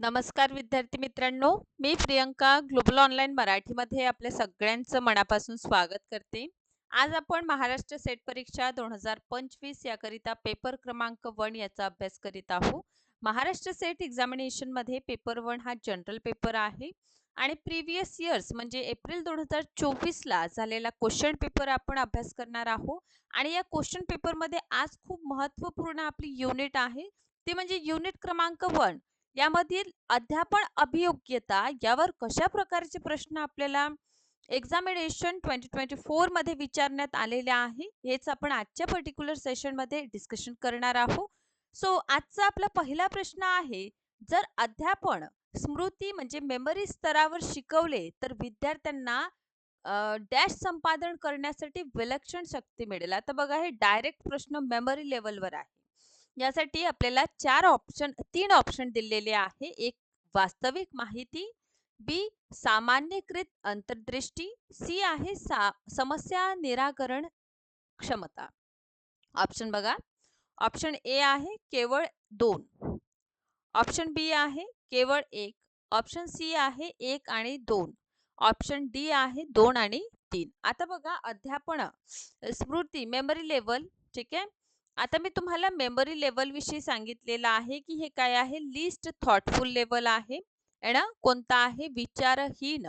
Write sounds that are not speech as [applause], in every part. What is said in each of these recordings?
नमस्कार विद्यार्थी मित्रांनो मी प्रियंका ग्लोबल ऑनलाईन मराठीमध्ये आपल्या सगळ्यांचं मनापासून स्वागत करते. आज आपण महाराष्ट्र सेट परीक्षा दोन हजार पंचवीस याकरिता पेपर क्रमांक वन याचा अभ्यास करीत आहोत. महाराष्ट्र सेट एक्झामिनेशनमध्ये पेपर वन हा जनरल पेपर आहे आणि प्रिव्हियस इयर्स म्हणजे एप्रिल दोन हजार चोवीसला झालेला क्वेश्चन पेपर आपण अभ्यास करणार आहोत. आणि या क्वेश्चन पेपरमध्ये आज खूप महत्त्वपूर्ण आपली युनिट आहे ते म्हणजे युनिट क्रमांक वन. यामधील अध्यापन अभियोग्यता यावर कशा प्रकारचे प्रश्न आपल्याला एक्झामिनेशन ट्वेंटी ट्वेंटी फोरमध्ये विचारण्यात आलेले आहे हेच आपण आजच्या पर्टिक्युलर सेशनमध्ये डिस्कशन करणार आहोत. सो आजचा आपला पहिला प्रश्न आहे जर अध्यापन स्मृती म्हणजे मेमरी स्तरावर शिकवले तर विद्यार्थ्यांना डॅश संपादन करण्यासाठी विलक्षण शक्ती मिळेल. आता बघा हे डायरेक्ट प्रश्न मेमरी लेवलवर आहे. यासाठी आपल्याला चार ऑप्शन तीन ऑप्शन दिलेले आहे. एक वास्तविक माहिती. बी सामान्यकृत अंतर्दृष्टी. सी आहे सा समस्या निराकरण क्षमता. ऑप्शन बघा. ऑप्शन ए आहे केवळ दोन. ऑप्शन बी आहे केवळ एक. ऑप्शन सी आहे एक आणि दोन. ऑप्शन डी आहे दोन आणि तीन. आता बघा अध्यापन स्मृती मेमरी लेवल ठीक आहे? आता मी तुम्हाला मेमरी लेवल विषयी सांगितलेलं आहे की हे काय आहे? लिस्ट थॉटफुल लेवल आहे ना? कोणता आहे? विचारहीन.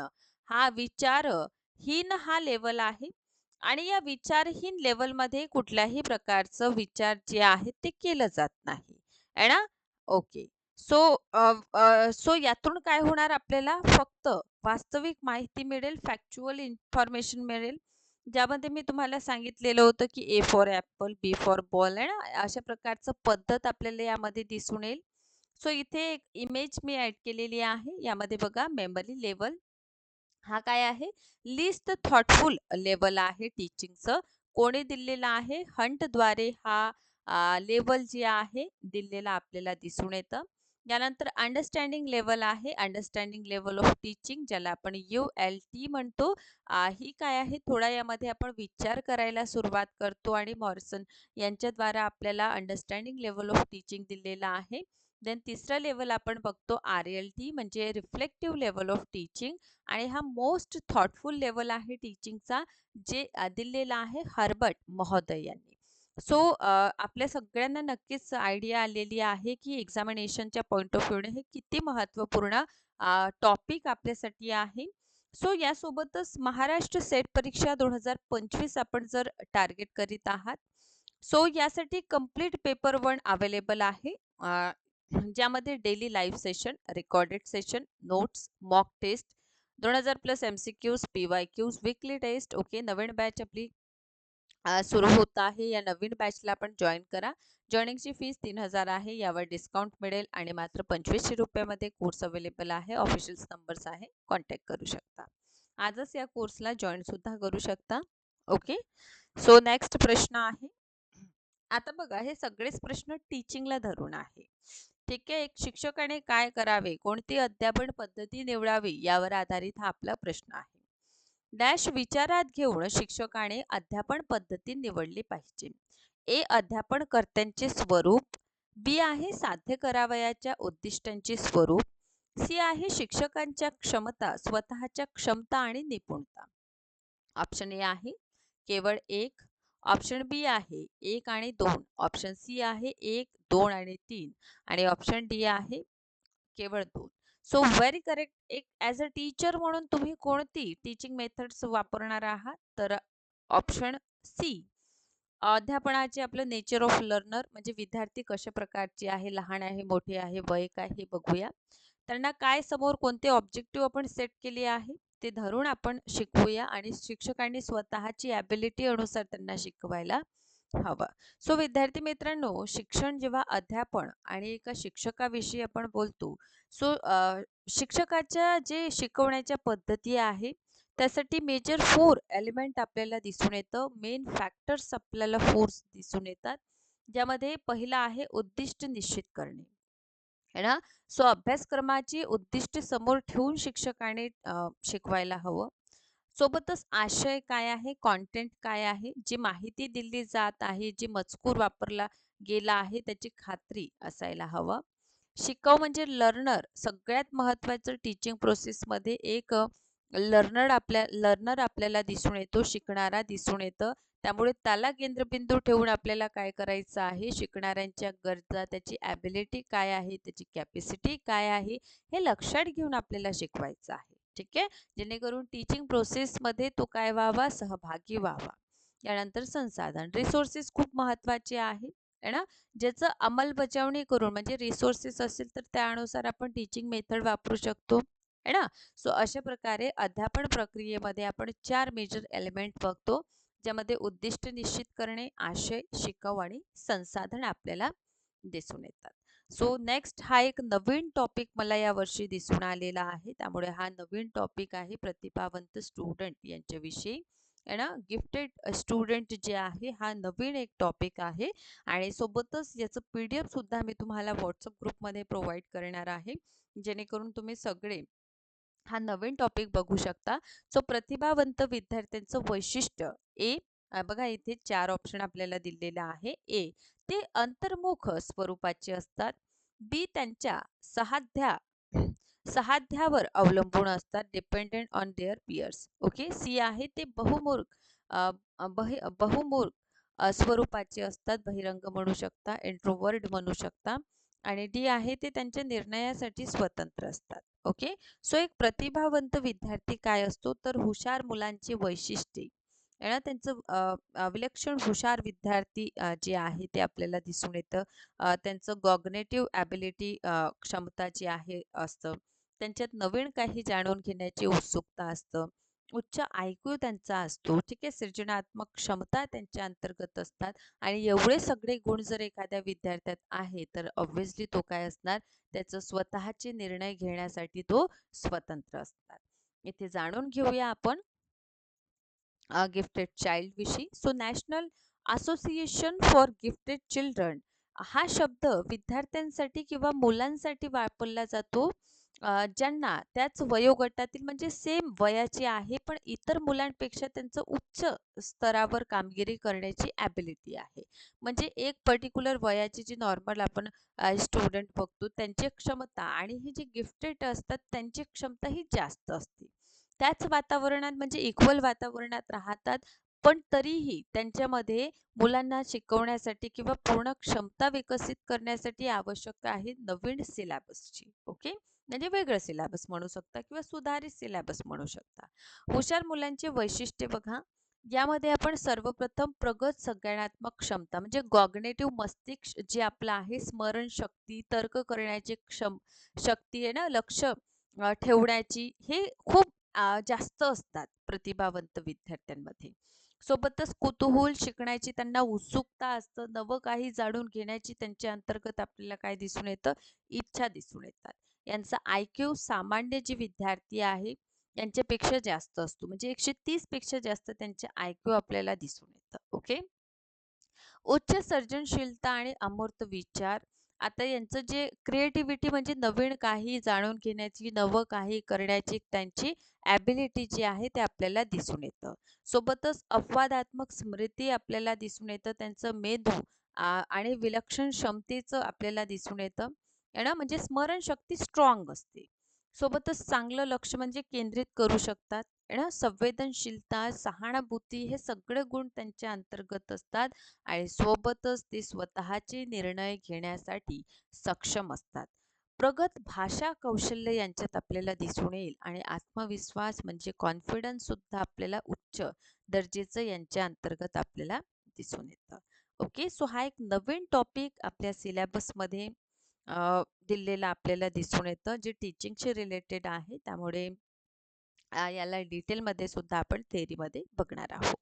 हा विचारहीन हा लेवल आहे आणि या विचारहीन लेवलमध्ये कुठल्याही प्रकारचं विचार जे आहे ते केलं जात नाही है ना? ओके. सो सो यातून काय होणार आपल्याला? फक्त वास्तविक माहिती मिळेल फॅक्च्युअल इन्फॉर्मेशन मिळेल ज्यामध्ये मी तुम्हाला सांगितलेलं होतं की A for apple B for ball आहे ना? अशा प्रकारचं पद्धत आपल्याला यामध्ये दिसून येईल. सो इथे एक इमेज मी ॲड केलेली आहे. यामध्ये बघा मेमरी लेवल हा काय आहे? लिस्ट थॉटफुल लेवल आहे टीचिंगचं. कोणी दिलेलं आहे? हंटद्वारे हा लेवल जे आहे दिलेला आपल्याला दिसून येतं. यानंतर अंडरस्टँडिंग लेवल आहे. अंडरस्टँडिंग लेवल ऑफ टीचिंग ज्याला आपण यू एल टी म्हणतो. ही काय आहे? थोडा यामध्ये आपण विचार करायला सुरुवात करतो आणि मॉर्सन यांच्याद्वारा आपल्याला अंडरस्टँडिंग लेवल ऑफ टीचिंग दिलेला आहे. देन तिसरा लेवल आपण बघतो आर एल टी म्हणजे रिफ्लेक्टिव्ह लेवल ऑफ टीचिंग आणि हा मोस्ट थॉटफुल लेवल आहे टीचिंगचा जे दिलेला आहे हर्बर्ट महोदय यांनी. सो आपल्या सगळ्यांना नक्कीच आयडिया आलेली आहे की एक्झामिनेशनच्या पॉईंट ऑफ व्ह्यूने हे किती महत्त्वपूर्ण टॉपिक आपल्यासाठी आहे. सो यासोबतच महाराष्ट्र सेट परीक्षा दोन हजार पंचवीस आपण जर टार्गेट करीत आहात सो यासाठी कंप्लीट पेपर वन अवेलेबल आहे. ज्यामध्ये daily live session recorded session notes mock test दोन हजार plus M C Qs P Y Qs weekly test okay नवीन बॅच आपली सुरू होत आहे. या नवीन बॅचला आपण जॉईन करा. जॉईनिंगची फीस तीन हजार आहे. यावर डिस्काउंट मिळेल आणि मात्र पंचवीसशे रुपयामध्ये कोर्स अवेलेबल आहे. ऑफिशियल नंबर्स आहे. कॉन्टॅक्ट करू शकता. आजच या कोर्सला जॉईन सुद्धा करू शकता. ओके सो नेक्स्ट प्रश्न आहे. आता बघा हे सगळेच प्रश्न टीचिंगला धरून आहे. ठीक आहे? एक शिक्षकाने काय करावे? कोणती अध्यापन पद्धती निवडावी? यावर आधारित हा आपला प्रश्न आहे. डॅश विचारात घेऊन शिक्षकाने अध्यापन पद्धती निवडली पाहिजे. ए अध्यापनकर्त्यांचे स्वरूप बी आहे साध्य करावयाच्या उद्दिष्टांचे स्वरूप सी आहे शिक्षकांच्या क्षमता स्वतःच्या क्षमता आणि निपुणता. ऑप्शन ए आहे केवळ एक ऑप्शन बी आहे एक आणि दोन ऑप्शन सी आहे एक दोन आणि तीन आणि ऑप्शन डी आहे केवळ दोन. So very correct. एक ॲज अ टीचर म्हणून तुम्ही कोणती टीचिंग मेथड्स वापरणार आहात? तर ऑप्शन सी अध्यापनाचे आपलं नेचर ऑफ लर्नर म्हणजे विद्यार्थी कशा प्रकारचे आहे लहान आहे मोठे आहे वय काय हे बघूया. त्यांना काय समोर कोणते ऑब्जेक्टिव्ह आपण सेट केले आहे ते धरून आपण शिकवूया आणि शिक्षकांनी स्वतःची ॲबिलिटी अनुसार त्यांना शिकवायला हवं. सो विद्यार्थी मित्रांनो शिक्षण जेव्हा अध्यापन आणि एका शिक्षकाविषयी आपण बोलतो सो शिक्षकाच्या जे शिकवण्याच्या पद्धती आहे त्यासाठी मेजर फोर एलिमेंट आपल्याला दिसून येतं. मेन फॅक्टर्स आपल्याला फोर्स दिसून येतात ज्यामध्ये पहिला आहे उद्दिष्ट निश्चित करणे. है ना? सो अभ्यासक्रमाची उद्दिष्ट समोर ठेवून शिक्षकाने शिकवायला हवं. सोबतच आशय काय आहे कॉन्टेंट काय आहे जी माहिती दिली जात आहे जी मजकूर वापरला गेला आहे त्याची खात्री असायला हवं. शिकव म्हणजे लर्नर सगळ्यात महत्त्वाचं टीचिंग प्रोसेसमध्ये एक लर्नर आपल्या लर्नर आपल्याला दिसून येतो शिकणारा दिसून येतं. त्यामुळे त्याला केंद्रबिंदू ठेवून आपल्याला काय करायचं आहे शिकणाऱ्यांच्या गरजा त्याची ॲबिलिटी काय आहे त्याची कॅपॅसिटी काय आहे हे लक्षात घेऊन आपल्याला शिकवायचं आहे. ठीक आहे? जेणेकरून टीचिंग प्रोसेसमध्ये तो काय व्हावा? सहभागी व्हावा. यानंतर संसाधन. रिसोर्सेस खूप महत्त्वाचे आहे है ना? ज्याचं अंमलबजावणी करून म्हणजे रिसोर्सेस असेल तर त्यानुसार आपण टीचिंग मेथड वापरू शकतो है ना? सो अशा प्रकारे अध्यापन प्रक्रियेमध्ये आपण चार मेजर एलिमेंट बघतो ज्यामध्ये उद्दिष्ट निश्चित करणे आशय शिकाऊ आणि संसाधन आपल्याला दिसून येतात. सो नेक्स्ट हा एक नवीन टॉपिक मला या वर्षी दिसून आलेला आहे. त्यामुळे हा नवीन टॉपिक आहे प्रतिभावंत स्टुडंट यांच्याविषयी. आहे ना? गिफ्टेड स्टुडंट जे आहे हा नवीन एक टॉपिक आहे. आणि सोबतच याचं पी डी एफसुद्धा मी तुम्हाला व्हॉट्सअप ग्रुपमध्ये प्रोव्हाइड करणार आहे. जेणेकरून तुम्ही सगळे हा नवीन टॉपिक बघू शकता. सो प्रतिभावंत विद्यार्थ्यांचं वैशिष्ट्य ए बघा इथे चार ऑप्शन आपल्याला दिलेले आहे. ए ते अंतर्मुख स्वरूपाचे असतात. बी त्यांच्या सहाध्या सहाध्यावर अवलंबून असतात dependent on their peers okay C आहे ते बहुमूर्ख बहुमूर्ख स्वरूपाचे असतात. बहिरंग म्हणू शकता इंट्रोवर्ड म्हणू शकता. आणि डी आहे ते त्यांच्या निर्णयासाठी स्वतंत्र असतात. ओके सो एक प्रतिभावंत विद्यार्थी काय असतो? तर हुशार मुलांची वैशिष्ट्ये. ना त्यांचं विलक्षण हुशार विद्यार्थी जे आहे ते आपल्याला दिसून येतं. त्यांचं गॉग्नेटिव्ह ॲबिलिटी क्षमता जी आहे असतं. त्यांच्यात नवीन काही जाणून घेण्याची उत्सुकता असतं. उच्च ऐकू त्यांचा असतो. ठीक आहे सृजनात्मक क्षमता त्यांच्या अंतर्गत असतात. आणि एवढे सगळे गुण जर एखाद्या विद्यार्थ्यात आहे तर ऑब्व्हियसली तो काय असणार? त्याचं स्वतःचे निर्णय घेण्यासाठी तो स्वतंत्र असतात इथे जाणून घेऊया आपण. गिफ्टेड चाइल्ड विषयी. So national association for gifted children हा शब्द विद्यार्थ्यांसाठी किंवा मुलांसाठी वापरला जातो. ज्यांना त्याच वयोगटातील म्हणजे सेम वयाचे आहे पण इतर मुलांपेक्षा त्यांचं उच्च स्तरावर कामगिरी करण्याची ॲबिलिटी आहे. म्हणजे एक पर्टिक्युलर वयाची जी नॉर्मल आपण स्टुडंट बघतो त्यांची क्षमता आणि ही जी गिफ्टेड असतात त्यांची क्षमता ही जास्त असते. त्याच वातावरणात म्हणजे इक्वल वातावरणात राहतात. पण तरीही त्यांच्यामध्ये मुलांना शिकवण्यासाठी किंवा पूर्ण क्षमता विकसित करण्यासाठी आवश्यक आहे नवीन सिलेबसची ओके म्हणजे वेगळं सिलेबस म्हणू शकता किंवा सुधारित सिलेबस म्हणू शकता. हुशार मुलांचे वैशिष्ट्य बघा. यामध्ये आपण सर्वप्रथम प्रगत संज्ञानात्मक क्षमता म्हणजे गॉग्नेटिव्ह मस्तिष्क जे आपलं आहे स्मरणशक्ती तर्क करण्याची क्षम शक्ती आहे ना लक्ष ठेवण्याची हे खूप जास्त असतात प्रतिभावंत विद्यार्थ्यांमध्ये. सोबतच कुतूहल शिकण्याची त्यांना उत्सुकता असतं नवं काही जाणून घेण्याची त्यांच्या अंतर्गत आपल्याला काय दिसून येतं? इच्छा दिसून येतात. यांचा आय क्यू सामान्य जे विद्यार्थी आहे यांच्यापेक्षा जास्त असतो. म्हणजे एकशे तीसपेक्षा जास्त त्यांचे आय क्यू आपल्याला दिसून येतं. ओके? उच्च सर्जनशीलता आणि अमूर्त विचार आता यांचं जे क्रिएटिव्हिटी म्हणजे नवीन काही जाणून घेण्याची नवं काही करण्याची त्यांची ॲबिलिटी जी आहे ते आपल्याला दिसून येतं. सोबतच अपवादात्मक स्मृती आपल्याला दिसून येतं त्यांचं मेधू आणि विलक्षण क्षमतेचं आपल्याला दिसून येतं. ना? म्हणजे स्मरणशक्ती स्ट्रॉंग असते. सोबतच चांगलं लक्ष म्हणजे केंद्रित करू शकतात. ना संवेदनशीलता सहानुभूती हे सगळे गुण त्यांच्या अंतर्गत असतात आणि सोबतच ते स्वतःचे निर्णय घेण्यासाठी सक्षम असतात. प्रगत भाषा कौशल्य यांच्यात आपल्याला दिसून येईल आणि आत्मविश्वास म्हणजे कॉन्फिडन्स सुद्धा आपल्याला उच्च दर्जेचं यांच्या अंतर्गत आपल्याला दिसून येतं. ओके सो हा एक नवीन टॉपिक आपल्या सिलेबसमध्ये दिलेला आपल्याला दिसून येतं जे टीचिंगशी रिलेटेड आहे. त्यामुळे याला डिटेलमध्ये सुद्धा आपण थेरीमध्ये बघणार आहोत.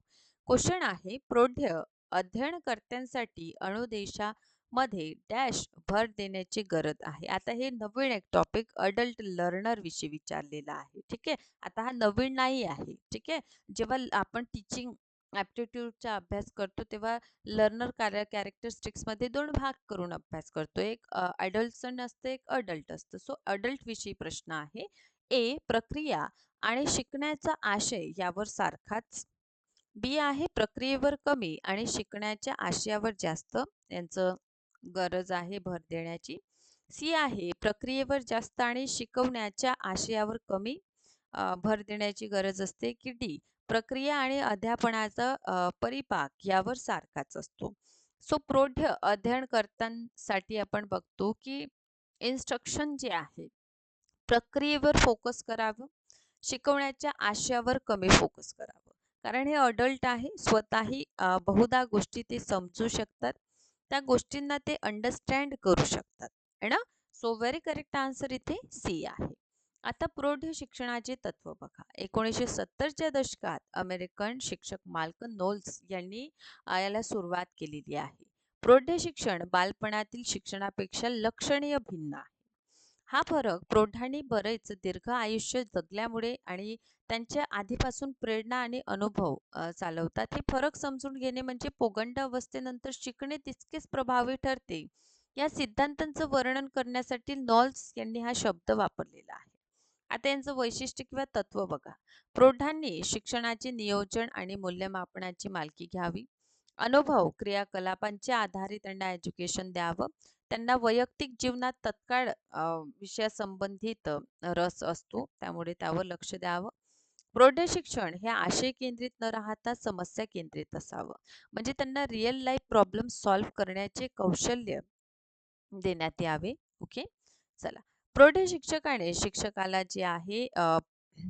क्वेश्चन आहे प्रौढ्य अध्ययनकर्त्यांसाठी अणुदेशामध्ये डॅश भर देण्याची गरज आहे. आता हे नवीन एक टॉपिक अडल्ट लर्नर विषयी विचारलेला आहे. ठीक आहे? आता हा नवीन नाही आहे. ठीक आहे? जेव्हा आपण टीचिंग ॲप्टिट्यूडचा अभ्यास करतो तेव्हा लर्नर कार्य कॅरेक्टरिस्टिक्समध्ये दोन भाग करून अभ्यास करतो. एक अडल्टसन असतं एक अडल्ट असतं. सो अडल्ट विषयी प्रश्न आहे. ए प्रक्रिया आणि शिकण्याचा आशय यावर सारखाच. बी आहे प्रक्रियेवर कमी आणि शिकण्याच्या आशयावर जास्त यांचं गरज आहे भर देण्याची. सी आहे प्रक्रियेवर जास्त आणि शिकवण्याच्या आशयावर कमी भर देण्याची गरज असते की डी प्रक्रिया आणि अध्यापनाचा परिपाक यावर सारखाच असतो. सो प्रौढ अध्ययन करतांसाठी आपण बघतो की इन्स्ट्रक्शन जे आहे प्रक्रियेवर फोकस करावं. शिकवण्याच्या आशयावर कमी फोकस करावं. कारण हे अडल्ट आहे स्वतःही बहुधा गोष्टी ते समजू शकतात. त्या गोष्टींना ते अंडरस्टँड करू शकतात. है ना? सो व्हेरी करेक्ट आन्सर इथे सी आहे. आता प्रौढ शिक्षणाचे तत्व बघा. एकोणीसशे सत्तरच्या दशकात अमेरिकन शिक्षक माल्कन नोल्स यांनी याला सुरुवात केलेली आहे. प्रौढ शिक्षण बालपणातील शिक्षणापेक्षा लक्षणीय भिन्न आहे. हा फरक प्रौढांनी बरेच दीर्घ आयुष्य जगल्यामुळे आणि त्यांच्या आधीपासून प्रेरणा आणि अनुभव चालवतात. हे फरक समजून घेणे म्हणजे पोगंड अवस्थेनंतर शिकणे तितकेच प्रभावी ठरते. या सिद्धांतांचं वर्णन करण्यासाठी नॉल्स यांनी हा शब्द वापरलेला आहे. आता यांचं वैशिष्ट्य किंवा तत्व बघा. प्रौढांनी शिक्षणाचे नियोजन आणि मूल्यमापनाची मालकी घ्यावी. अनुभव क्रियाकलापांच्या आधारे त्यांना एज्युकेशन द्यावं. त्यांना वैयक्तिक जीवनात तत्काळ विषयासंबंधित रस असतो. त्यामुळे त्यावर लक्ष द्यावं. प्रौढ शिक्षण हे आशय केंद्रित न राहता समस्या केंद्रित असावं. म्हणजे त्यांना रिअल लाईफ प्रॉब्लेम सॉल्व्ह करण्याचे कौशल्य देण्यात यावे. ओके? चला. प्रौढ शिक्षकाने शिक्षकाला जे आहे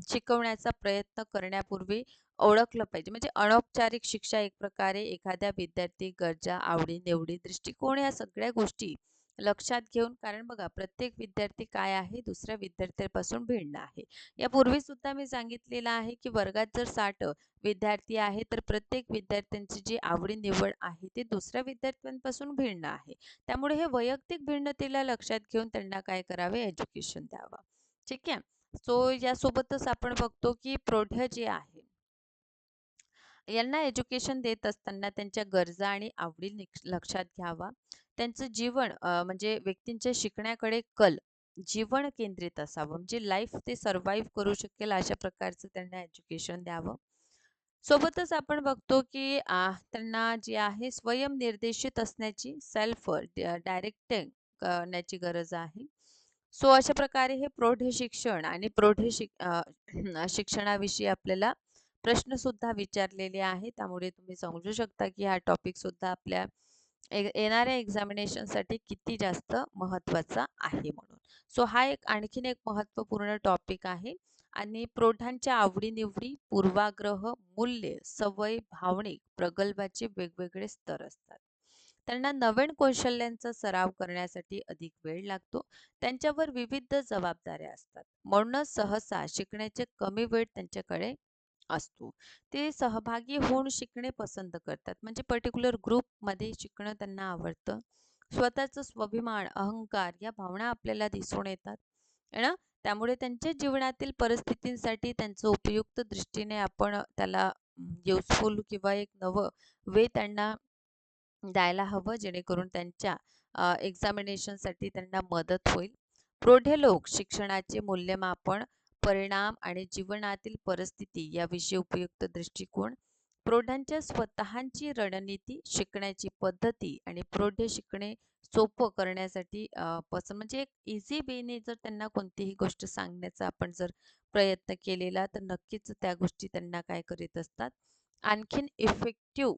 शिकवण्याचा प्रयत्न करण्यापूर्वी ओळखलं पाहिजे. म्हणजे अनौपचारिक शिक्षा एक प्रकारे एखाद्या विद्यार्थी गरजा आवडी निवडी दृष्टिकोन या सगळ्या गोष्टी लक्षात घेऊन कारण बघा प्रत्येक विद्यार्थी काय आहे? दुसऱ्या विद्यार्थ्यापासून भिन्न आहे. यापूर्वी सुद्धा मी सांगितलेलं आहे की वर्गात जर साठ विद्यार्थी आहे तर प्रत्येक विद्यार्थ्यांची जी आवडी निवड आहे ती दुसऱ्या विद्यार्थ्यांपासून भिन्न आहे. त्यामुळे हे वैयक्तिक भिन्नतेला लक्षात घेऊन त्यांना काय करावे? एज्युकेशन द्यावं. ठीक आहे? सो यासोबतच आपण बघतो की प्रौढ जे आहे यांना एज्युकेशन देत असताना त्यांच्या गरजा आणि आवडी लक्षात घ्यावा. त्यांचं जीवन म्हणजे व्यक्तींच्या शिकण्याकडे कल जीवन केंद्रित असावं. म्हणजे लाईफ ते सर्व्हाइव्ह करू शकेल अशा प्रकारचं त्यांना एज्युकेशन द्यावं. सोबतच आपण बघतो की त्यांना जे आहे स्वयंनिर्देशित असण्याची सेल्फ डायरेक्टिंग करण्याची गरज आहे. सो अशा प्रकारे हे प्रौढ शिक्षण आणि प्रौढ शिक शिक्षणाविषयी आपल्याला प्रश्न सुद्धा विचारलेले आहे त्यामुळे तुम्ही समजू शकता की हा टॉपिक सुद्धा आपल्या ए- येणाऱ्या एक्झामिनेशनसाठी किती जास्त महत्त्वाचा आहे म्हणून. सो हा एक आणखीन एक महत्त्वपूर्ण टॉपिक आहे आणि प्रौढांच्या आवडीनिवडी पूर्वाग्रह मूल्य सवय भावनिक प्रगल्भाचे वेगवेगळे स्तर असतात. त्यांना नवीन कौशल्यांचा सराव करण्यासाठी अधिक वेळ लागतो. त्यांच्यावर विविध जबाबदाऱ्या असतात. म्हणूनच सहसा शिकण्याचे कमी वेळ त्यांच्याकडे असतो. ते सहभागी होऊन शिकणे पसंत करतात. म्हणजे पर्टिक्युलर ग्रुपमध्ये शिकणं त्यांना आवडतं. स्वतःचं स्वाभिमान अहंकार या भावना आपल्याला दिसून येतात. ना? त्यामुळे त्यांच्या जीवनातील परिस्थितींसाठी त्यांचं उपयुक्त दृष्टीने आपण त्याला युजफुल किंवा एक नवं वे त्यांना द्यायला हवं जेणेकरून त्यांच्या एक्झामिनेशनसाठी त्यांना मदत होईल. प्रौढे लोक शिक्षणाचे मूल्यमापन परिणाम आणि जीवनातील परिस्थिती याविषयी उपयुक्त दृष्टिकोन प्रौढांच्या स्वतःची रणनीती शिकण्याची पद्धती आणि प्रौढ शिकणे सोपं करण्यासाठी पसंत म्हणजे एक इझी वेने जर त्यांना कोणतीही गोष्ट सांगण्याचा आपण जर प्रयत्न केलेला तर नक्कीच त्या गोष्टी त्यांना काय करीत असतात. आणखीन इफेक्टिव्ह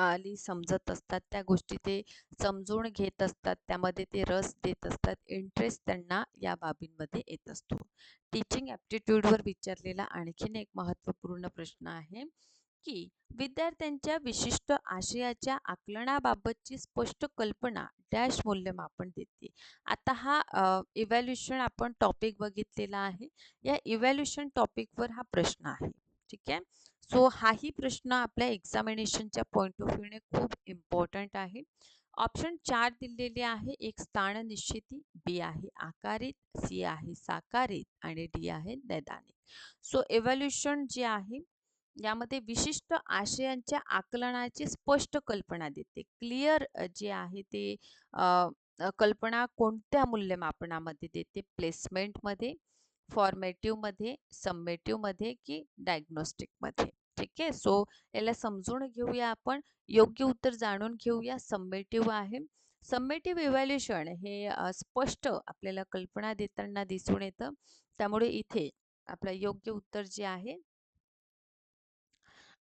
आली समजत असतात त्या गोष्टी ते समजून घेत असतात त्यामध्ये ते रस देत असतात इंटरेस्ट त्यांना या बाबींमध्ये येत असतो. टीचिंग ॲप्टिट्यूडवर विचारलेला आणखीन एक महत्त्वपूर्ण प्रश्न आहे की विद्यार्थ्यांच्या विशिष्ट आशयाच्या आकलनाबाबतची स्पष्ट कल्पना डॅश मूल्यमापन देते. आता हा इव्हॅल्युशन आपण टॉपिक बघितलेला आहे. या इव्हॅल्युशन टॉपिकवर हा प्रश्न आहे. ठीक आहे? सो हाही प्रश्न आपल्या एक्झामिनेशनच्या पॉईंट ऑफ व्ह्यूने खूप इम्पॉर्टंट आहे. ऑप्शन चार दिलेले आहे. एक स्थान निश्चिती बी आहे आकारित सी आहे साकारित आणि डी आहे नैदानिक. सो एव्हॅल्युशन जे आहे यामध्ये विशिष्ट आशयांच्या आकलनाची स्पष्ट कल्पना देते. क्लिअर जे आहे ते कल्पना कोणत्या मूल्यमापनामध्ये देते? प्लेसमेंटमध्ये फॉर्मेटिव्हमध्ये समेटिव्हमध्ये की डायग्नोस्टिकमध्ये ठीक आहे. सो याला समजून घेऊया आपण. योग्य उत्तर जाणून घेऊया. समेटिव्ह आहे. समेटिव्ह इव्हॅल्युएशन हे स्पष्ट आपल्याला कल्पना देताना दिसून येतं. त्यामुळे इथे आपलं योग्य उत्तर जे आहे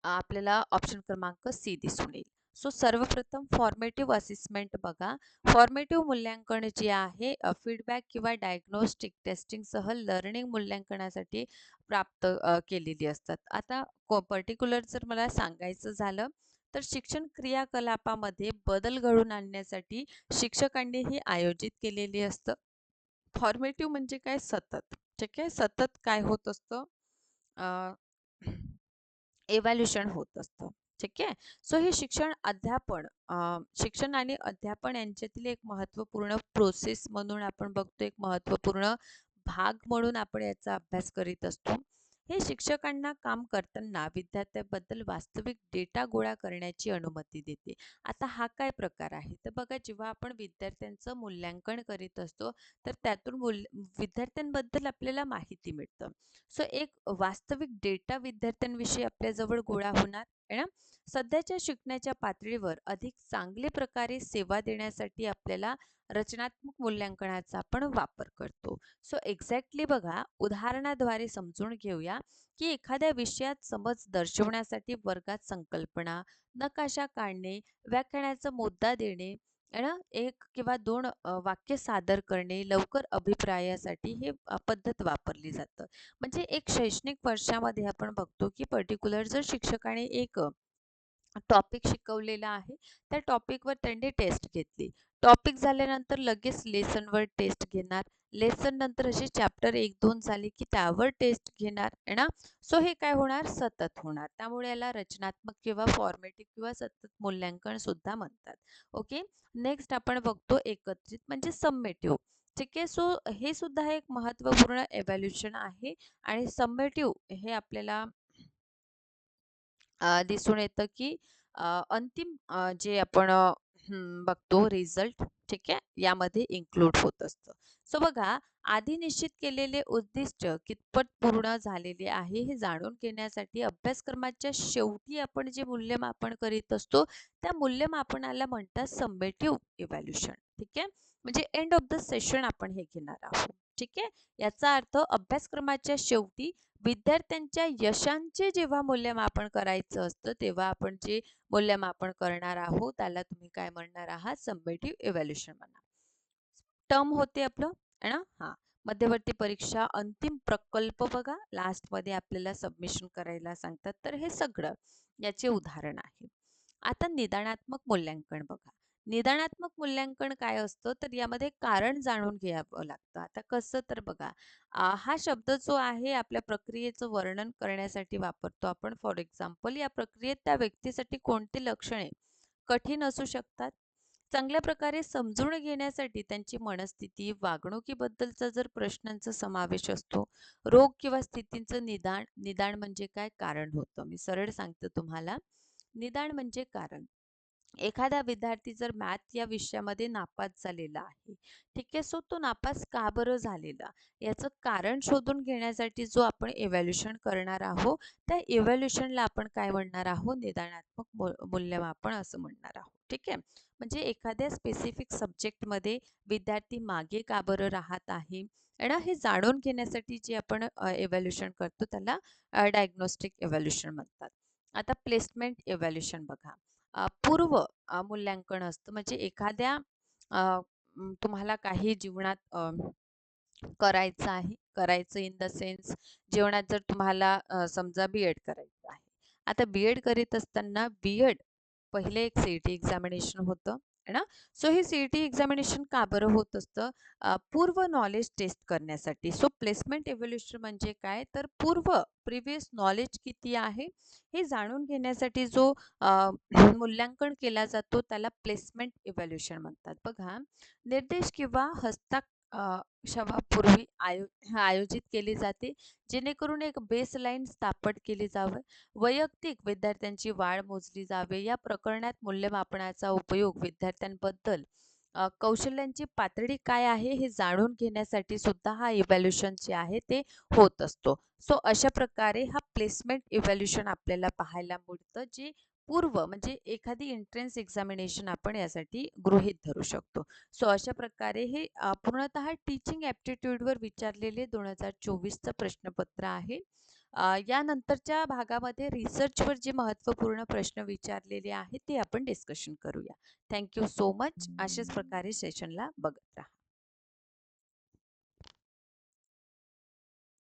आपल्याला ऑप्शन क्रमांक सी दिसून येईल. सो सर्वप्रथम फॉर्मेटिव्ह असेसमेंट बघा. फॉर्मेटिव्ह मूल्यांकन जे आहे फीडबॅक किंवा डायग्नोस्टिक टेस्टिंगसह लर्निंग मूल्यांकनासाठी प्राप्त केलेली असतात. आता पर्टिक्युलर जर मला सांगायचं झालं तर शिक्षण क्रियाकलापामध्ये बदल घडवून आणण्यासाठी शिक्षकांनी ही आयोजित केलेली असतं. फॉर्मेटिव्ह म्हणजे काय? सतत. ठीक आहे? सतत काय होत असतं? एव्हॅल्युशन [clears throat] होत असतं. ठीक आहे? सो हे शिक्षण अध्यापन शिक्षण आणि अध्यापन यांच्यातील एक महत्त्वपूर्ण प्रोसेस म्हणून आपण बघतो एक महत्त्वपूर्ण भाग म्हणून आपण याचा अभ्यास करीत असतो. हे शिक्षकांना काम करताना विद्यार्थ्याबद्दल वास्तविक डेटा गोळा करण्याची अनुमती देते. आता हा काय प्रकार आहे? तर बघा जेव्हा आपण विद्यार्थ्यांचं मूल्यांकन करीत असतो तर त्यातून मूल्य विद्यार्थ्यांबद्दल आपल्याला माहिती मिळतं. सो एक वास्तविक डेटा विद्यार्थ्यांविषयी आपल्याजवळ गोळा होणार? ना सध्याच्या शिकण्याच्या पातळीवर अधिक चांगले प्रकारे सेवा देण्यासाठी आपल्याला रचनात्मक मूल्यांकनाचा आपण वापर करतो. सो एक्झॅक्टली बघा उदाहरणाद्वारे समजून घेऊया की एखाद्या विषयात समज दर्शवण्यासाठी वर्गात संकल्पना नकाशा काढणे व्याख्यानाचा मुद्दा देणे आहे ना? एक किंवा दोन वाक्य सादर करणे लवकर अभिप्रायासाठी हे पद्धत वापरली जातं. म्हणजे एक शैक्षणिक वर्षामध्ये आपण बघतो की पर्टिक्युलर जर शिक्षकाने एक टॉपिक शिकवलेला आहे. त्या टॉपिकवर त्यांनी टेस्ट घेतली. टॉपिक झाल्यानंतर लगेच लेसनवर टेस्ट घेणार. लेसन नंतर असे चॅप्टर एक दोन झाले की त्यावर टेस्ट घेणार. आहे ना सो हे काय होणार? सतत होणार. त्यामुळे याला रचनात्मक किंवा फॉर्मेटिव्ह किंवा सतत मूल्यांकन सुद्धा म्हणतात. ओके नेक्स्ट आपण बघतो एकत्रित म्हणजे सबमेटिव्ह ठीक आहे? सो हे सुद्धा एक महत्त्वपूर्ण एव्हॅल्युशन आहे. आणि सबमेटिव्ह हे आपल्याला दिसून येतं की अंतिम जे आपण बघतो रिझल्ट ठीक आहे यामध्ये इन्क्लूड होत असतं. सो बघा आधी निश्चित केलेले उद्दिष्ट कितपत पूर्ण झालेले आहे हे जाणून घेण्यासाठी अभ्यासक्रमाच्या शेवटी आपण जे मूल्यमापन करीत असतो त्या मूल्यमापनाला म्हणतात समेटिव्ह इव्हॅल्युशन ठीक आहे? म्हणजे एंड ऑफ द सेशन आपण हे घेणार आहोत. ठीक आहे? याचा अर्थ अभ्यासक्रमाच्या शेवटी विद्यार्थ्यांच्या यशांचे जेव्हा मूल्यमापन करायचं असतं तेव्हा आपण जे मूल्यमापन करणार आहोत त्याला तुम्ही काय म्हणणार आहात? सबमेटिव्ह इव्हॅल्युशन म्हणा. टर्म होते आपलं है ना? हा. मध्यवर्ती परीक्षा अंतिम प्रकल्प बघा. लास्टमध्ये आपल्याला सबमिशन करायला सांगतात. तर हे सगळं याचे उदाहरण आहे. आता निदानात्मक मूल्यांकन बघा. निदानात्मक मूल्यांकन काय असतं? तर यामध्ये कारण जाणून घ्यावं लागतं. आता कसं तर बघा हा शब्द जो आहे आपल्या प्रक्रियेचं वर्णन करण्यासाठी वापरतो आपण. फॉर एक्झाम्पल या प्रक्रियेत त्या व्यक्तीसाठी कोणती लक्षणे कठीण असू शकतात? चांगल्या प्रकारे समजून घेण्यासाठी त्यांची मनस्थिती वागणुकीबद्दलचा जर प्रश्नांचा समावेश असतो रोग किंवा स्थितींचं निदान निदान म्हणजे काय? कारण होतं. मी सरळ सांगते तुम्हाला. निदान म्हणजे कारण. एखादा विद्यार्थी जर मॅथ या विषयामध्ये नापास झालेला आहे ठीक आहे? सो तो नापास का बरं झालेला? याचं कारण शोधून घेण्यासाठी जो आपण इव्हॅल्युशन करणार आहोत त्या इव्हॅल्युशनला आपण काय म्हणणार आहोत? निदानात्मक मूल्यमापन असं म्हणणार आहोत ठीक आहे? म्हणजे एखाद्या स्पेसिफिक सब्जेक्टमध्ये विद्यार्थी मागे का बरं राहत आहे? आणि हे जाणून घेण्यासाठी जे आपण इव्हॅल्युशन करतो त्याला डायग्नोस्टिक इव्हॅल्युशन म्हणतात. आता प्लेसमेंट इव्हॅल्युशन बघा. पूर्व मूल्यांकन असतं. म्हणजे एखाद्या तुम्हाला काही जीवनात करायचं आहे करायचं इन द सेन्स जीवनात जर तुम्हाला समजा बी एड करायचं आहे. आता बी एड करीत असताना बी एड पहिले एक सी ई टी एक्झामिनेशन होतं. है ना? सो हे सी ई टी एक्झामिनेशन का बरं होत असतं? पूर्व नॉलेज टेस्ट करण्यासाठी. सो प्लेसमेंट इव्हॅल्युएशन म्हणजे काय? तर पूर्व प्रिव्हियस नॉलेज किती आहे? हे जाणून घेण्यासाठी जो मूल्यांकन केला जातो त्याला प्लेसमेंट इव्हॅल्युएशन म्हणतात. बघा निर्देश किंवा हस्ता अ, क्षमापूर्वी आयो आयोजित केली जाते जेणेकरून एक बेसलाईन स्थापन केली जावं. वैयक्तिक विद्यार्थ्यांची वाढ मोजली जावे या प्रकरणात मूल्यमापनाचा उपयोग विद्यार्थ्यांबद्दल कौशल्यांची पातळी काय आहे हे जाणून घेण्यासाठी सुद्धा हा इव्हॅल्युशन जे आहे ते होत असतो. सो अशा प्रकारे हा प्लेसमेंट इव्हॅल्युशन आपल्याला पाहायला मिळतं जे पूर्व म्हणजे एखादी एंट्रन्स एक्झामिनेशन आपण यासाठी गृहीत धरू शकतो. सो अशा प्रकारे हे पूर्णतः टीचिंग ॲप्टिट्यूडवर विचारलेले दोन हजार चोवीसचं प्रश्नपत्र आहे. यानंतरच्या भागामध्ये रिसर्चवर जे महत्त्वपूर्ण प्रश्न विचारलेले आहेत ते आपण डिस्कशन करूया. थँक्यू सो मच अशाच प्रकारे सेशनला बघत राहा.